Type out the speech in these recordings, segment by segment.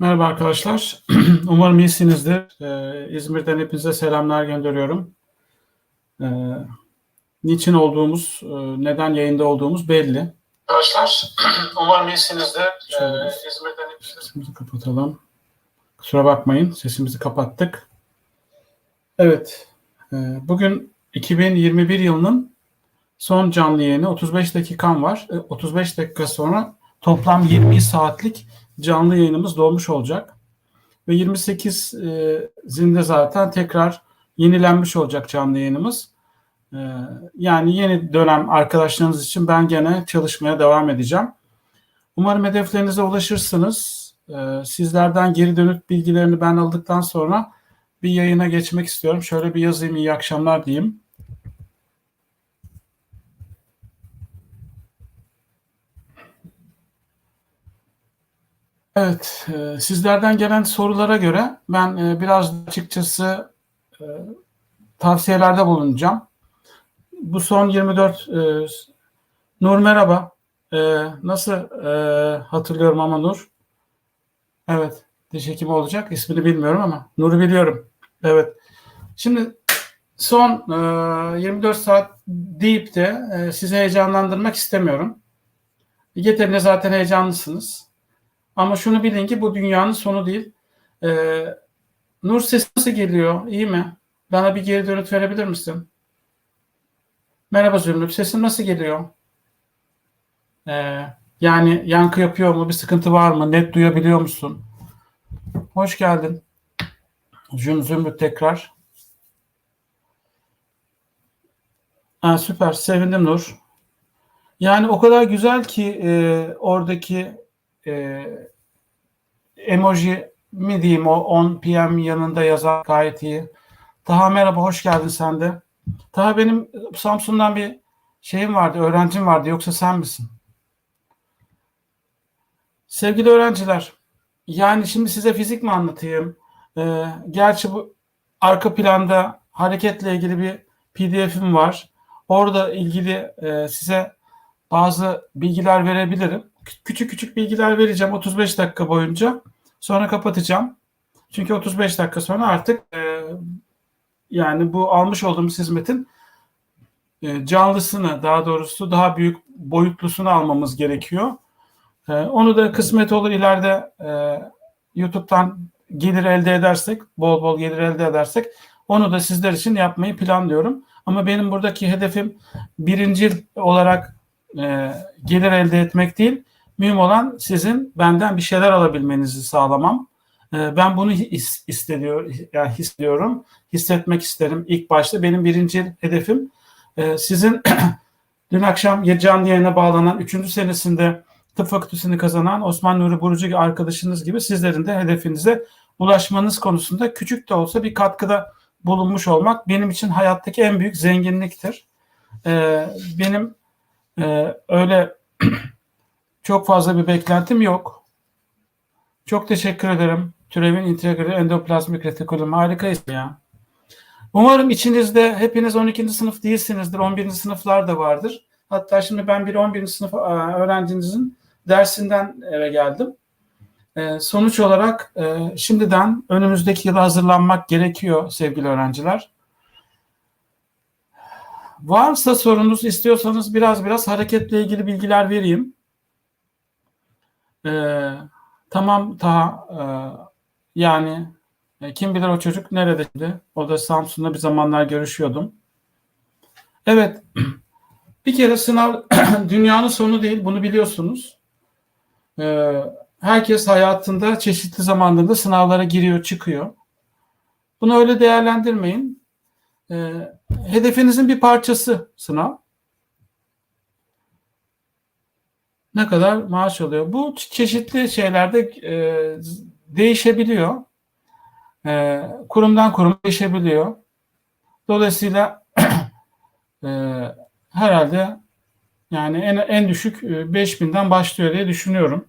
Merhaba arkadaşlar. Umarım iyisinizdir. Ee, İzmir'den hepinize selamlar gönderiyorum. Ee, niçin olduğumuz, e, neden yayında olduğumuz belli. Arkadaşlar, umarım iyisinizdir. Ee, İzmir'den hepinize sesimizi kapatalım. Kusura bakmayın, sesimizi kapattık. Evet, e, bugün 2021 yılının son canlı yayını 35 dakikam var. E, 35 dakika sonra toplam 20 saatlik canlı yayınımız dolmuş olacak. Ve 28 e, zinde zaten tekrar yenilenmiş olacak canlı yayınımız. E, yani yeni dönem arkadaşlarınız için ben gene çalışmaya devam edeceğim. Umarım hedeflerinize ulaşırsınız. E, sizlerden geri dönüt bilgilerini ben aldıktan sonra bir yayına geçmek istiyorum. Şöyle bir yazayım iyi akşamlar diyeyim. Evet, e, sizlerden gelen sorulara göre ben e, biraz açıkçası e, tavsiyelerde bulunacağım. Bu son 24 e, Nur merhaba. Nasıl hatırlıyorum ama Nur? Evet, diş olacak. İsmini bilmiyorum ama Nur'u biliyorum. Evet. Şimdi son e, 24 saat deyip de e, sizi heyecanlandırmak istemiyorum. Yeterince zaten heyecanlısınız. Ama şunu bilin ki bu dünyanın sonu değil. Ee, Nur ses nasıl geliyor? İyi mi? Bana bir geri dönüt verebilir misin? Merhaba Zümrüt. Sesin nasıl geliyor? Ee, yani yankı yapıyor mu? Bir sıkıntı var mı? Net duyabiliyor musun? Hoş geldin. Züm, Zümrüt tekrar. Ha, süper. Sevindim Nur. Yani o kadar güzel ki e, oradaki e, emoji mi diyeyim o 10 PM yanında yazar gayet iyi. Taha merhaba hoş geldin sen de. Taha benim Samsun'dan bir şeyim vardı, öğrencim vardı yoksa sen misin? Sevgili öğrenciler, yani şimdi size fizik mi anlatayım? Ee, gerçi bu arka planda hareketle ilgili bir PDF'im var. Orada ilgili e, size bazı bilgiler verebilirim. Küçük küçük bilgiler vereceğim 35 dakika boyunca. Sonra kapatacağım. Çünkü 35 dakika sonra artık e, yani bu almış olduğumuz hizmetin e, canlısını daha doğrusu daha büyük boyutlusunu almamız gerekiyor. E, onu da kısmet olur ileride e, YouTube'dan gelir elde edersek, bol bol gelir elde edersek onu da sizler için yapmayı planlıyorum. Ama benim buradaki hedefim birinci olarak e, gelir elde etmek değil, Mühim olan sizin benden bir şeyler alabilmenizi sağlamam. Ee, ben bunu his, yani hissediyorum, hissetmek isterim. İlk başta benim birinci hedefim e, sizin dün akşam canlı yayına bağlanan 3. senesinde tıp fakültesini kazanan Osman Nuri Burucu arkadaşınız gibi sizlerin de hedefinize ulaşmanız konusunda küçük de olsa bir katkıda bulunmuş olmak benim için hayattaki en büyük zenginliktir. Ee, benim e, öyle Çok fazla bir beklentim yok. Çok teşekkür ederim. Türevin integral endoplazmik retikulum harikayız ya. Umarım içinizde hepiniz 12. sınıf değilsinizdir. 11. sınıflar da vardır. Hatta şimdi ben bir 11. sınıf öğrencinizin dersinden eve geldim. sonuç olarak şimdiden önümüzdeki yıla hazırlanmak gerekiyor sevgili öğrenciler. Varsa sorunuz istiyorsanız biraz biraz hareketle ilgili bilgiler vereyim. Ee, tamam ta e, yani e, kim bilir o çocuk neredeydi? O da Samsun'da bir zamanlar görüşüyordum. Evet. Bir kere sınav dünyanın sonu değil. Bunu biliyorsunuz. Ee, herkes hayatında çeşitli zamanlarda sınavlara giriyor, çıkıyor. Bunu öyle değerlendirmeyin. Ee, hedefinizin bir parçası sınav. Ne kadar maaş alıyor? Bu çeşitli şeylerde e, değişebiliyor. E, kurumdan kurum değişebiliyor. Dolayısıyla e, herhalde yani en, en düşük 5000'den e, başlıyor diye düşünüyorum.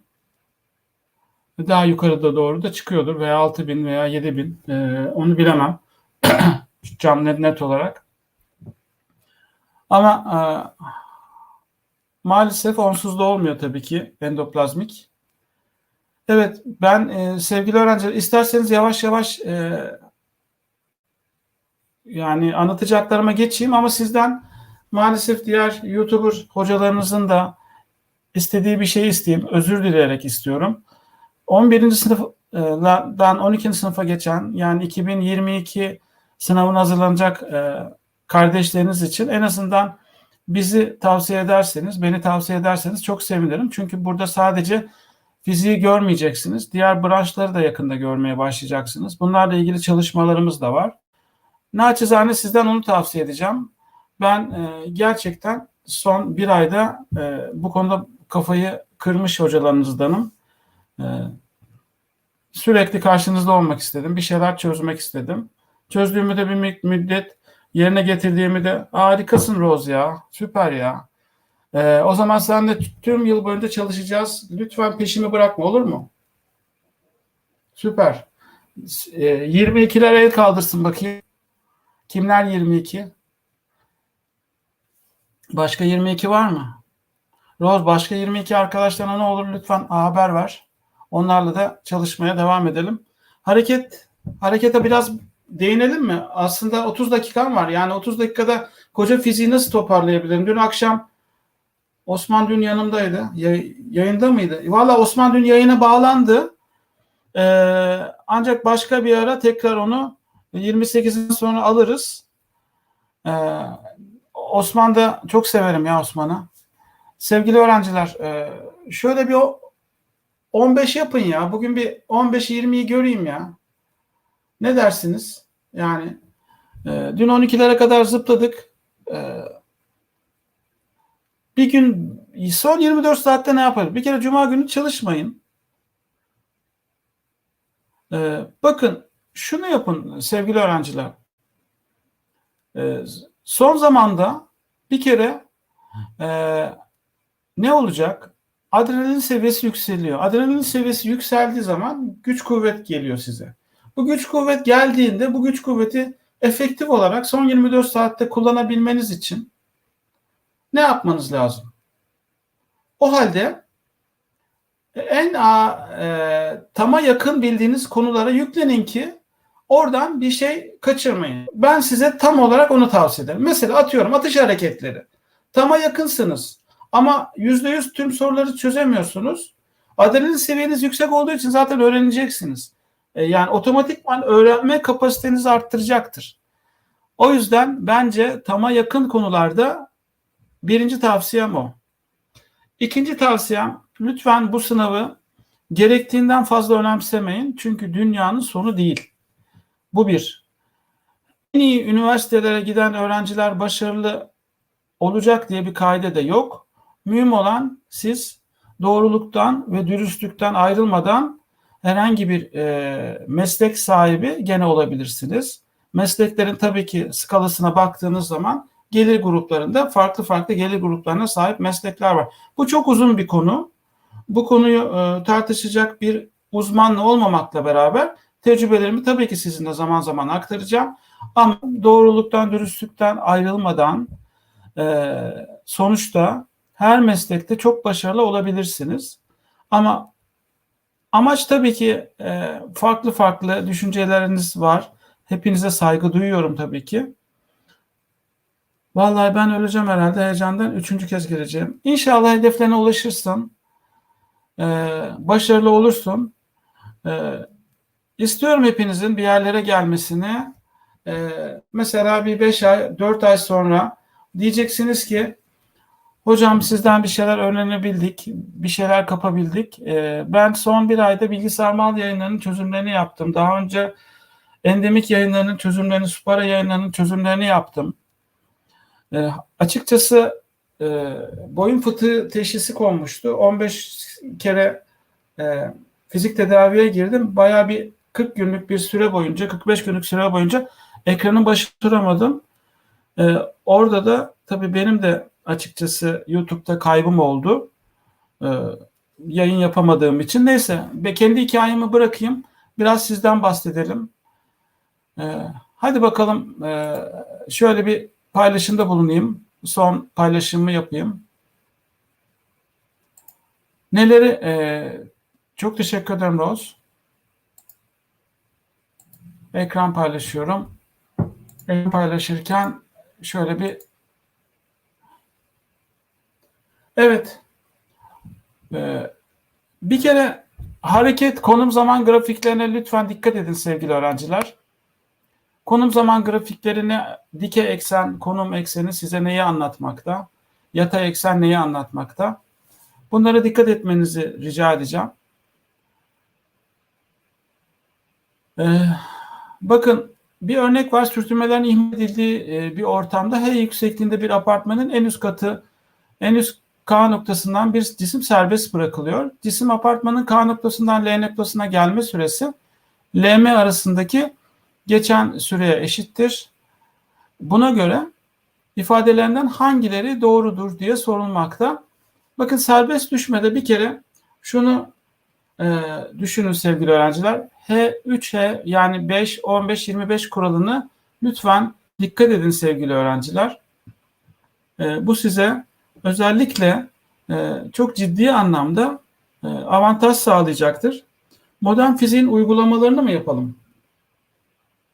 Daha yukarıda doğru da çıkıyordur veya 6000 veya 7000 e, onu bilemem. Cam net olarak. Ama e, Maalesef onsuz da olmuyor tabii ki endoplazmik. Evet, ben e, sevgili öğrenciler isterseniz yavaş yavaş e, yani anlatacaklarıma geçeyim ama sizden maalesef diğer YouTuber hocalarınızın da istediği bir şey isteyeyim. Özür dileyerek istiyorum. 11. sınıfdan 12. sınıfa geçen yani 2022 sınavına hazırlanacak e, kardeşleriniz için en azından bizi tavsiye ederseniz, beni tavsiye ederseniz çok sevinirim. Çünkü burada sadece fiziği görmeyeceksiniz. Diğer branşları da yakında görmeye başlayacaksınız. Bunlarla ilgili çalışmalarımız da var. Naçizane sizden onu tavsiye edeceğim. Ben e, gerçekten son bir ayda e, bu konuda kafayı kırmış hocalarınızdanım. E, sürekli karşınızda olmak istedim. Bir şeyler çözmek istedim. Çözdüğümü de bir müddet yerine getirdiğimi de harikasın Rose ya. Süper ya. Ee, o zaman sen de tüm yıl boyunca çalışacağız. Lütfen peşimi bırakma olur mu? Süper. Ee, 22'ler el kaldırsın bakayım. Kimler 22? Başka 22 var mı? Rose başka 22 arkadaşlarına ne olur lütfen haber ver. Onlarla da çalışmaya devam edelim. Hareket harekete biraz değinelim mi? Aslında 30 dakikam var. Yani 30 dakikada koca fiziği nasıl toparlayabilirim? Dün akşam Osman dün yanımdaydı. Yay, yayında mıydı? Valla Osman dün yayına bağlandı. Ee, ancak başka bir ara tekrar onu 28'den sonra alırız. Ee, Osman da çok severim ya Osman'ı. Sevgili öğrenciler e, şöyle bir 15 yapın ya. Bugün bir 15-20'yi göreyim ya. Ne dersiniz? Yani e, dün 12'lere kadar zıpladık. E, bir gün son 24 saatte ne yaparız? Bir kere cuma günü çalışmayın. E, bakın şunu yapın sevgili öğrenciler. E, son zamanda bir kere e, ne olacak? Adrenalin seviyesi yükseliyor. Adrenalin seviyesi yükseldiği zaman güç kuvvet geliyor size. Bu güç kuvvet geldiğinde bu güç kuvveti efektif olarak son 24 saatte kullanabilmeniz için ne yapmanız lazım? O halde en e, tama yakın bildiğiniz konulara yüklenin ki oradan bir şey kaçırmayın. Ben size tam olarak onu tavsiye ederim. Mesela atıyorum atış hareketleri. Tama yakınsınız ama %100 tüm soruları çözemiyorsunuz. Adrenalin seviyeniz yüksek olduğu için zaten öğreneceksiniz. E, yani otomatikman öğrenme kapasitenizi arttıracaktır. O yüzden bence tama yakın konularda birinci tavsiyem o. İkinci tavsiyem lütfen bu sınavı gerektiğinden fazla önemsemeyin. Çünkü dünyanın sonu değil. Bu bir. En iyi üniversitelere giden öğrenciler başarılı olacak diye bir kaide de yok. Mühim olan siz doğruluktan ve dürüstlükten ayrılmadan herhangi bir e, meslek sahibi gene olabilirsiniz. Mesleklerin tabii ki skalasına baktığınız zaman gelir gruplarında farklı farklı gelir gruplarına sahip meslekler var. Bu çok uzun bir konu. Bu konuyu e, tartışacak bir uzmanlı olmamakla beraber tecrübelerimi tabii ki sizinle zaman zaman aktaracağım. Ama doğruluktan, dürüstlükten ayrılmadan e, sonuçta her meslekte çok başarılı olabilirsiniz. Ama amaç tabii ki e, farklı farklı düşünceleriniz var. Hepinize saygı duyuyorum tabii ki. Vallahi ben öleceğim herhalde heyecandan. Üçüncü kez gireceğim. İnşallah hedeflerine ulaşırsın. Ee, başarılı olursun. Ee, istiyorum hepinizin bir yerlere gelmesini. Ee, mesela bir beş ay, dört ay sonra diyeceksiniz ki hocam sizden bir şeyler öğrenebildik, bir şeyler kapabildik. Ee, ben son bir ayda bilgisayar mal yayınlarının çözümlerini yaptım. Daha önce endemik yayınlarının çözümlerini, Supara yayınlarının çözümlerini yaptım. E, açıkçası e, boyun fıtığı teşhisi konmuştu. 15 kere e, fizik tedaviye girdim. Baya bir 40 günlük bir süre boyunca, 45 günlük süre boyunca ekranın başı duramadım. E, orada da tabii benim de açıkçası YouTube'da kaybım oldu. E, yayın yapamadığım için. Neyse ve kendi hikayemi bırakayım. Biraz sizden bahsedelim. E, hadi bakalım e, şöyle bir paylaşımda bulunayım. Son paylaşımımı yapayım. Neleri e, Çok teşekkür ederim Rose. Ekran paylaşıyorum. Ekran paylaşırken şöyle bir Evet. Ee, bir kere hareket konum zaman grafiklerine lütfen dikkat edin sevgili öğrenciler. Konum zaman grafiklerini dikey eksen, konum ekseni size neyi anlatmakta? Yatay eksen neyi anlatmakta? Bunlara dikkat etmenizi rica edeceğim. Ee, bakın bir örnek var. Sürtünmelerin ihmal edildiği e, bir ortamda H yüksekliğinde bir apartmanın en üst katı en üst K noktasından bir cisim serbest bırakılıyor. Cisim apartmanın K noktasından L noktasına gelme süresi LM arasındaki geçen süreye eşittir. Buna göre ifadelerinden hangileri doğrudur diye sorulmakta. Bakın serbest düşmede bir kere şunu e, düşünün sevgili öğrenciler. H 3H yani 5, 15, 25 kuralını lütfen dikkat edin sevgili öğrenciler. E, bu size özellikle e, çok ciddi anlamda e, avantaj sağlayacaktır. Modern fiziğin uygulamalarını mı yapalım?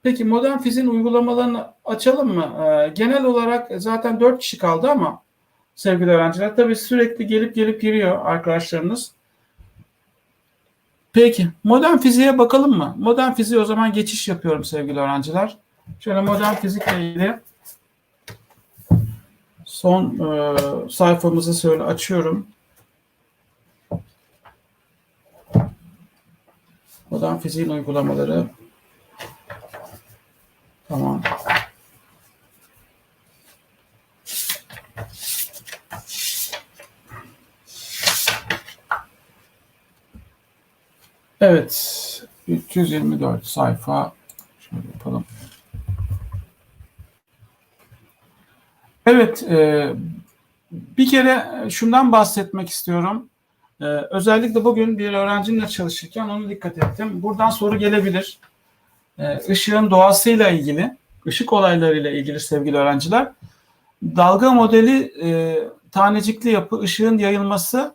Peki modern fiziğin uygulamalarını açalım mı? E, genel olarak zaten 4 kişi kaldı ama sevgili öğrenciler tabii sürekli gelip gelip giriyor arkadaşlarınız. Peki modern fiziğe bakalım mı? Modern fiziğe o zaman geçiş yapıyorum sevgili öğrenciler. Şöyle modern fizikle ilgili son e, sayfamızı şöyle açıyorum. Modern fiziğin uygulamaları. Tamam. Evet. 324 sayfa. Şöyle yapalım. Evet. E, bir kere şundan bahsetmek istiyorum. E, özellikle bugün bir öğrencimle çalışırken onu dikkat ettim. Buradan soru gelebilir. E, ışığın doğasıyla ilgili, ışık olaylarıyla ilgili sevgili öğrenciler. Dalga modeli e, tanecikli yapı, ışığın yayılması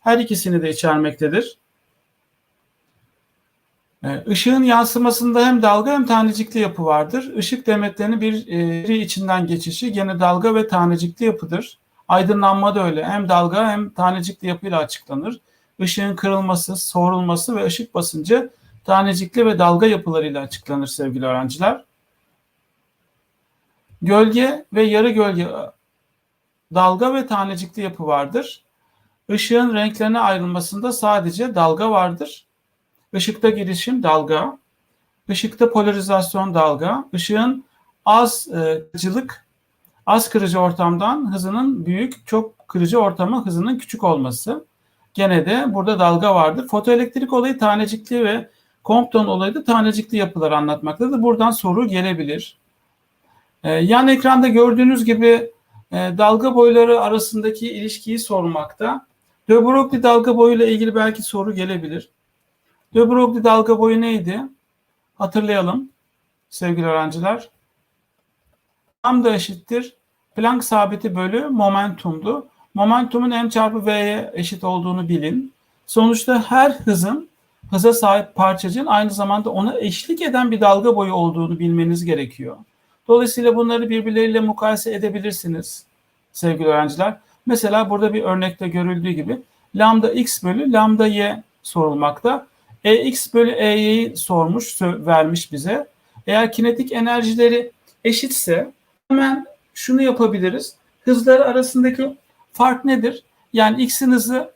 her ikisini de içermektedir. Işığın yansımasında hem dalga hem tanecikli yapı vardır. Işık demetlerinin bir e, içinden geçişi gene dalga ve tanecikli yapıdır. Aydınlanma da öyle. Hem dalga hem tanecikli yapıyla açıklanır. Işığın kırılması, soğurulması ve ışık basıncı tanecikli ve dalga yapılarıyla açıklanır sevgili öğrenciler. Gölge ve yarı gölge dalga ve tanecikli yapı vardır. Işığın renklerine ayrılmasında sadece dalga vardır. Işıkta girişim dalga, ışıkta polarizasyon dalga, ışığın az e, kırıcılık, az kırıcı ortamdan hızının büyük, çok kırıcı ortama hızının küçük olması. Gene de burada dalga vardır. Fotoelektrik olayı tanecikli ve Compton olayı da tanecikli yapıları anlatmaktadır. Buradan soru gelebilir. E, yan ekranda gördüğünüz gibi e, dalga boyları arasındaki ilişkiyi sormakta. De Broglie dalga boyuyla ilgili belki soru gelebilir. De Broglie dalga boyu neydi? Hatırlayalım sevgili öğrenciler. Lambda eşittir. Planck sabiti bölü momentumdu. Momentumun m çarpı v'ye eşit olduğunu bilin. Sonuçta her hızın hıza sahip parçacığın aynı zamanda ona eşlik eden bir dalga boyu olduğunu bilmeniz gerekiyor. Dolayısıyla bunları birbirleriyle mukayese edebilirsiniz sevgili öğrenciler. Mesela burada bir örnekte görüldüğü gibi lambda x bölü lambda y sorulmakta. Ex bölü E'yi sormuş, vermiş bize. Eğer kinetik enerjileri eşitse hemen şunu yapabiliriz. Hızları arasındaki fark nedir? Yani X'in hızı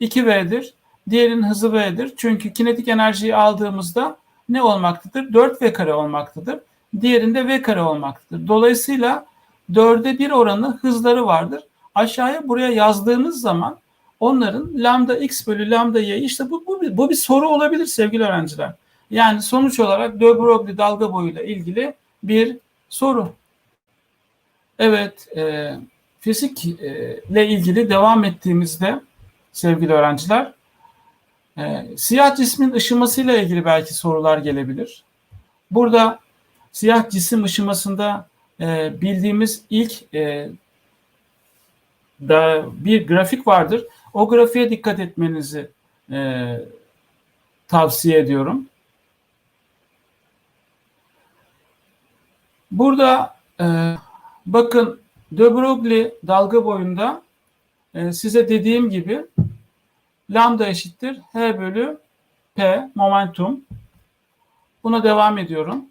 2V'dir. Diğerinin hızı V'dir. Çünkü kinetik enerjiyi aldığımızda ne olmaktadır? 4V kare olmaktadır. Diğerinde V kare olmaktadır. Dolayısıyla 4'e 1 oranı hızları vardır. Aşağıya buraya yazdığınız zaman onların lambda x bölü lambda y işte bu, bu, bu bir soru olabilir sevgili öğrenciler. Yani sonuç olarak de Broglie dalga boyuyla ilgili bir soru. Evet, e, fizikle ilgili devam ettiğimizde sevgili öğrenciler, e, siyah cismin ışımasıyla ilgili belki sorular gelebilir. Burada siyah cisim ışımasında e, bildiğimiz ilk e, da bir grafik vardır. O grafiğe dikkat etmenizi e, tavsiye ediyorum. Burada e, bakın De Broglie dalga boyunda e, size dediğim gibi lambda eşittir h bölü p momentum. Buna devam ediyorum.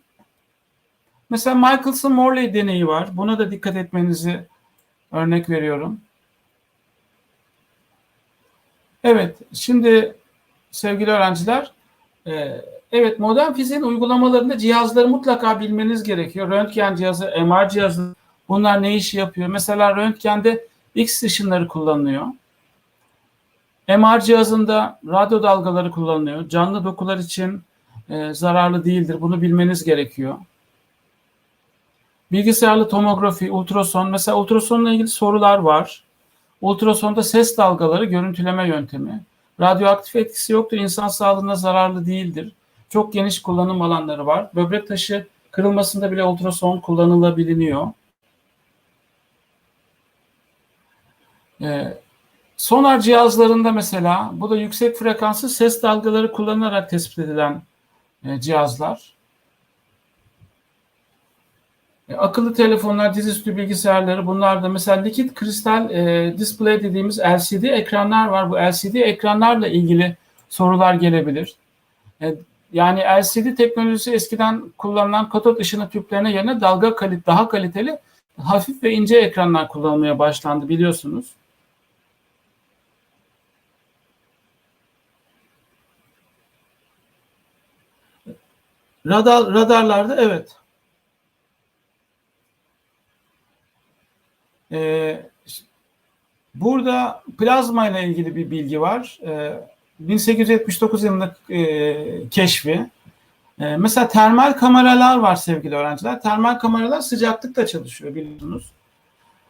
Mesela Michelson-Morley deneyi var. Buna da dikkat etmenizi örnek veriyorum. Evet, şimdi sevgili öğrenciler, e, evet modern fiziğin uygulamalarında cihazları mutlaka bilmeniz gerekiyor. Röntgen cihazı, MR cihazı, bunlar ne işi yapıyor? Mesela röntgende X ışınları kullanılıyor. MR cihazında radyo dalgaları kullanılıyor. Canlı dokular için e, zararlı değildir. Bunu bilmeniz gerekiyor. Bilgisayarlı tomografi, ultrason. Mesela ultrasonla ilgili sorular var. Ultrasonda ses dalgaları görüntüleme yöntemi. Radyoaktif etkisi yoktur. İnsan sağlığına zararlı değildir. Çok geniş kullanım alanları var. Böbrek taşı kırılmasında bile ultrason kullanılabiliyor. Ee, sonar cihazlarında mesela bu da yüksek frekanslı ses dalgaları kullanılarak tespit edilen e, cihazlar. E, akıllı telefonlar, dizüstü bilgisayarları bunlar da mesela likit kristal e, display dediğimiz LCD ekranlar var. Bu LCD ekranlarla ilgili sorular gelebilir. E, yani LCD teknolojisi eskiden kullanılan katot ışını tüplerine yerine dalga kalit daha kaliteli hafif ve ince ekranlar kullanılmaya başlandı biliyorsunuz. Radar, radarlarda evet Ee, burada plazma ile ilgili bir bilgi var. Ee, 1879 yılında e, keşfi. Ee, mesela termal kameralar var sevgili öğrenciler. Termal kameralar sıcaklıkla çalışıyor biliyorsunuz.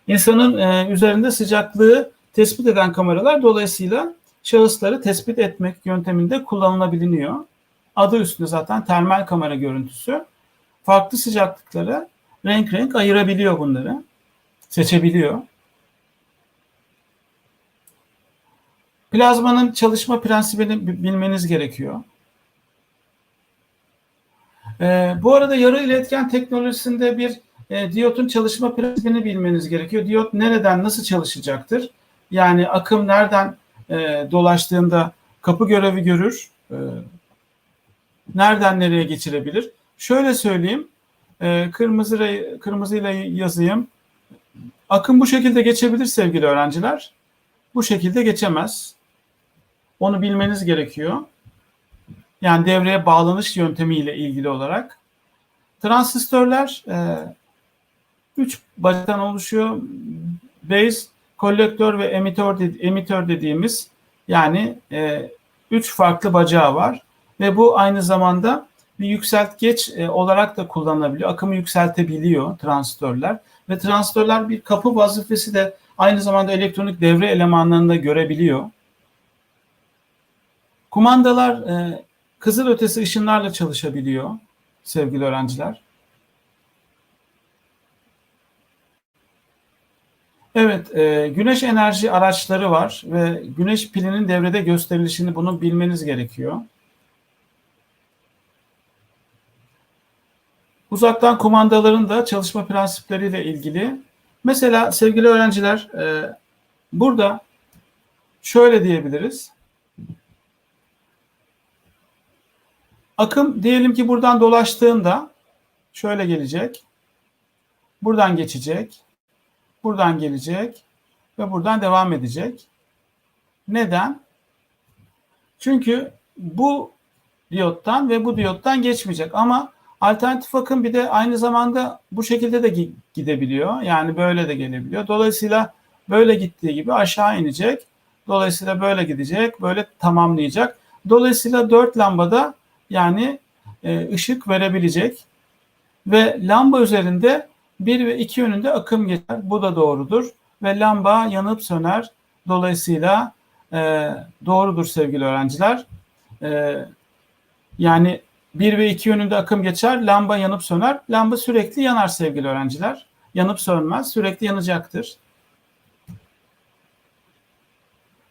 İnsanın e, üzerinde sıcaklığı tespit eden kameralar dolayısıyla şahısları tespit etmek yönteminde kullanılabiliyor. Adı üstünde zaten termal kamera görüntüsü. Farklı sıcaklıkları renk renk ayırabiliyor bunları seçebiliyor. Plazmanın çalışma prensibini bilmeniz gerekiyor. Ee, bu arada yarı iletken teknolojisinde bir e, diyotun çalışma prensibini bilmeniz gerekiyor. Diyot nereden nasıl çalışacaktır? Yani akım nereden e, dolaştığında kapı görevi görür. E, nereden nereye geçirebilir? Şöyle söyleyeyim. E, kırmızı kırmızıyla yazayım. Akım bu şekilde geçebilir sevgili öğrenciler. Bu şekilde geçemez. Onu bilmeniz gerekiyor. Yani devreye bağlanış yöntemiyle ilgili olarak. Transistörler e, üç bacaktan oluşuyor. Base, kolektör ve emitör, emitör dediğimiz yani e, üç farklı bacağı var. Ve bu aynı zamanda bir yükselt geç e, olarak da kullanılabiliyor. Akımı yükseltebiliyor transistörler ve transistörler bir kapı vazifesi de aynı zamanda elektronik devre elemanlarında görebiliyor. Kumandalar e, kızıl ötesi ışınlarla çalışabiliyor sevgili öğrenciler. Evet, e, güneş enerji araçları var ve güneş pilinin devrede gösterilişini bunu bilmeniz gerekiyor. Uzaktan kumandaların da çalışma prensipleriyle ilgili. Mesela sevgili öğrenciler e, burada şöyle diyebiliriz. Akım diyelim ki buradan dolaştığında şöyle gelecek. Buradan geçecek. Buradan gelecek ve buradan devam edecek. Neden? Çünkü bu diyottan ve bu diyottan geçmeyecek ama Alternatif akım bir de aynı zamanda bu şekilde de gidebiliyor. Yani böyle de gelebiliyor. Dolayısıyla böyle gittiği gibi aşağı inecek. Dolayısıyla böyle gidecek, böyle tamamlayacak. Dolayısıyla dört lambada yani e, ışık verebilecek ve lamba üzerinde bir ve iki yönünde akım geçer. Bu da doğrudur ve lamba yanıp söner. Dolayısıyla e, doğrudur sevgili öğrenciler. E, yani 1 ve 2 yönünde akım geçer, lamba yanıp söner. Lamba sürekli yanar sevgili öğrenciler. Yanıp sönmez, sürekli yanacaktır.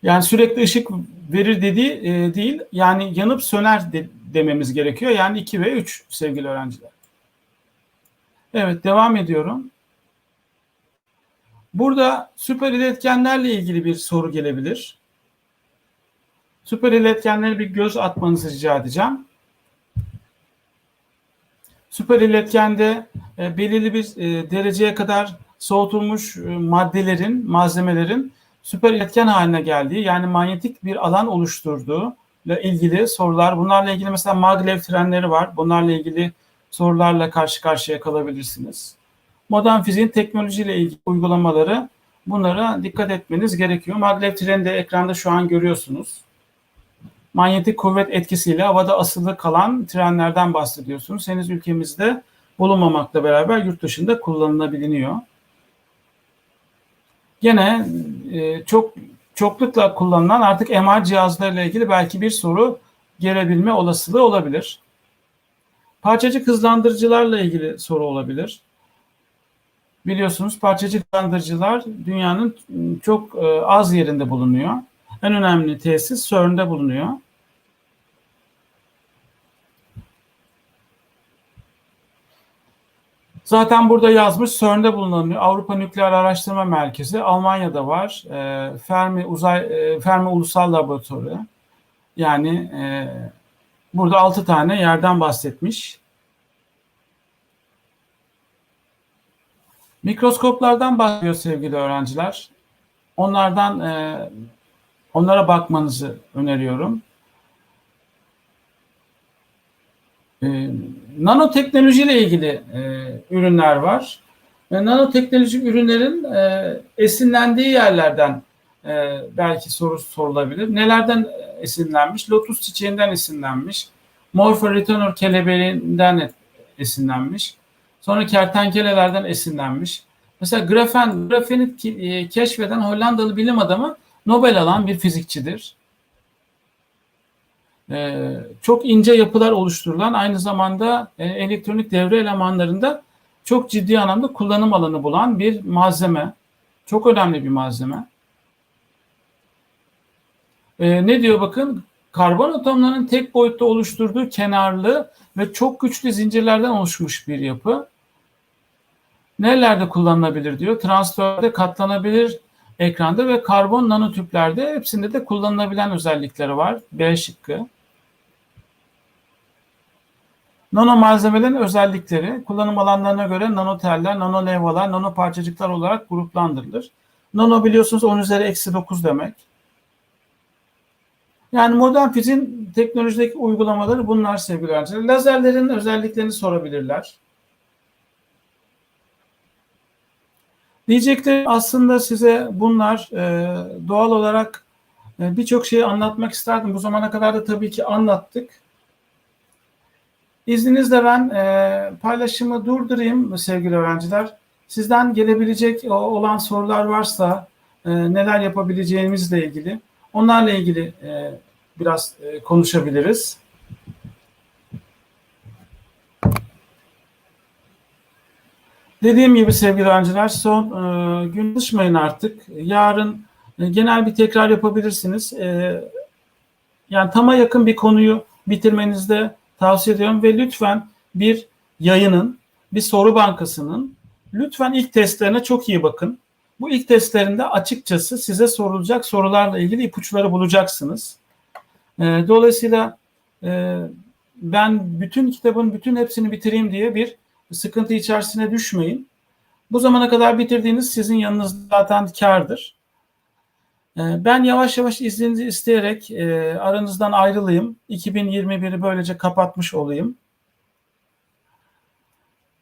Yani sürekli ışık verir dediği e, değil. Yani yanıp söner de, dememiz gerekiyor. Yani 2 ve 3 sevgili öğrenciler. Evet devam ediyorum. Burada süper iletkenlerle ilgili bir soru gelebilir. Süper iletkenlere bir göz atmanızı rica edeceğim. Süper iletkende e, belirli bir e, dereceye kadar soğutulmuş e, maddelerin, malzemelerin süper iletken haline geldiği yani manyetik bir alan oluşturduğu ile ilgili sorular. Bunlarla ilgili mesela maglev trenleri var. Bunlarla ilgili sorularla karşı karşıya kalabilirsiniz. Modern fiziğin teknolojiyle ilgili uygulamaları bunlara dikkat etmeniz gerekiyor. Maglev treni de ekranda şu an görüyorsunuz. Manyetik kuvvet etkisiyle havada asılı kalan trenlerden bahsediyorsunuz. Henüz ülkemizde bulunmamakla beraber yurt dışında kullanılabiliyor. Gene e, çok çoklukla kullanılan artık MR cihazlarıyla ilgili belki bir soru gelebilme olasılığı olabilir. Parçacık hızlandırıcılarla ilgili soru olabilir. Biliyorsunuz parçacık hızlandırıcılar dünyanın çok e, az yerinde bulunuyor. En önemli tesis CERN'de bulunuyor. Zaten burada yazmış CERN'de bulunan Avrupa Nükleer Araştırma Merkezi Almanya'da var. E, Fermi Uzay e, Fermi Ulusal Laboratuvarı. Yani e, burada 6 tane yerden bahsetmiş. Mikroskoplardan bahsediyor sevgili öğrenciler. Onlardan e, onlara bakmanızı öneriyorum. E, nanoteknoloji ile ilgili e, ürünler var. E, nanoteknoloji ürünlerin e, esinlendiği yerlerden e, belki soru sorulabilir. Nelerden esinlenmiş? Lotus çiçeğinden esinlenmiş. Morpho retinor kelebeğinden esinlenmiş. Sonra kertenkelelerden esinlenmiş. Mesela grafen, grafeni e, keşfeden Hollandalı bilim adamı Nobel alan bir fizikçidir. Ee, çok ince yapılar oluşturulan aynı zamanda e, elektronik devre elemanlarında çok ciddi anlamda kullanım alanı bulan bir malzeme. Çok önemli bir malzeme. Ee, ne diyor bakın? Karbon atomlarının tek boyutta oluşturduğu kenarlı ve çok güçlü zincirlerden oluşmuş bir yapı. Nerelerde kullanılabilir diyor. Transistörde katlanabilir ekranda ve karbon nanotüplerde hepsinde de kullanılabilen özellikleri var. B şıkkı. Nano malzemelerin özellikleri kullanım alanlarına göre nanoteller, nanolevhalar, nano parçacıklar olarak gruplandırılır. Nano biliyorsunuz 10 üzeri eksi 9 demek. Yani modern fiziğin teknolojideki uygulamaları bunlar sevgili öğrenciler. Lazerlerin özelliklerini sorabilirler. Diyecekler aslında size bunlar e, doğal olarak e, birçok şeyi anlatmak isterdim. Bu zamana kadar da tabii ki anlattık. İzninizle ben e, paylaşımı durdurayım sevgili öğrenciler. Sizden gelebilecek olan sorular varsa e, neler yapabileceğimizle ilgili onlarla ilgili e, biraz e, konuşabiliriz. Dediğim gibi sevgili öğrenciler son e, gün çalışmayın artık. Yarın e, genel bir tekrar yapabilirsiniz. E, yani tama yakın bir konuyu bitirmenizde tavsiye ediyorum ve lütfen bir yayının, bir soru bankasının lütfen ilk testlerine çok iyi bakın. Bu ilk testlerinde açıkçası size sorulacak sorularla ilgili ipuçları bulacaksınız. E, dolayısıyla e, ben bütün kitabın bütün hepsini bitireyim diye bir sıkıntı içerisine düşmeyin. Bu zamana kadar bitirdiğiniz sizin yanınızda zaten kardır. Ee, ben yavaş yavaş izninizi isteyerek e, aranızdan ayrılayım. 2021'i böylece kapatmış olayım.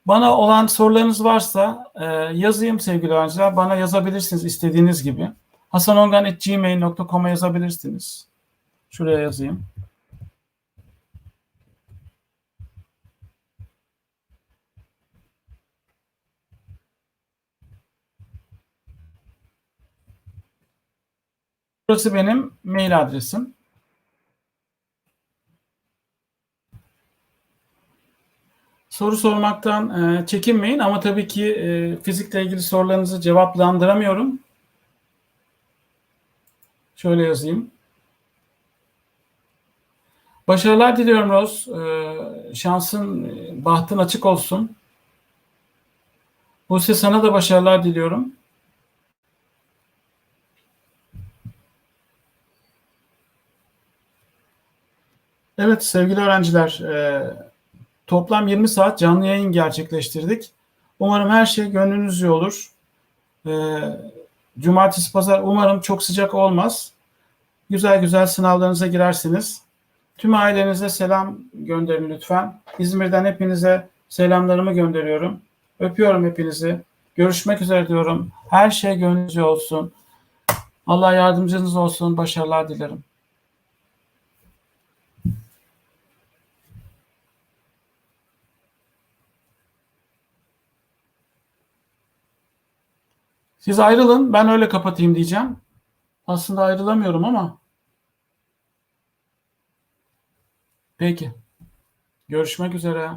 Bana olan sorularınız varsa e, yazayım sevgili öğrenciler. Bana yazabilirsiniz istediğiniz gibi. hasanongan.gmail.com'a yazabilirsiniz. Şuraya yazayım. Burası benim mail adresim. Soru sormaktan e, çekinmeyin ama tabii ki e, fizikle ilgili sorularınızı cevaplandıramıyorum. Şöyle yazayım. Başarılar diliyorum Roz. Ee, şansın, e, bahtın açık olsun. Buse sana da başarılar diliyorum. Evet sevgili öğrenciler, e, toplam 20 saat canlı yayın gerçekleştirdik. Umarım her şey gönlünüzce olur. E, cumartesi, pazar umarım çok sıcak olmaz. Güzel güzel sınavlarınıza girersiniz. Tüm ailenize selam gönderin lütfen. İzmir'den hepinize selamlarımı gönderiyorum. Öpüyorum hepinizi. Görüşmek üzere diyorum. Her şey gönlünüzce olsun. Allah yardımcınız olsun. Başarılar dilerim. Siz ayrılın. Ben öyle kapatayım diyeceğim. Aslında ayrılamıyorum ama. Peki. Görüşmek üzere.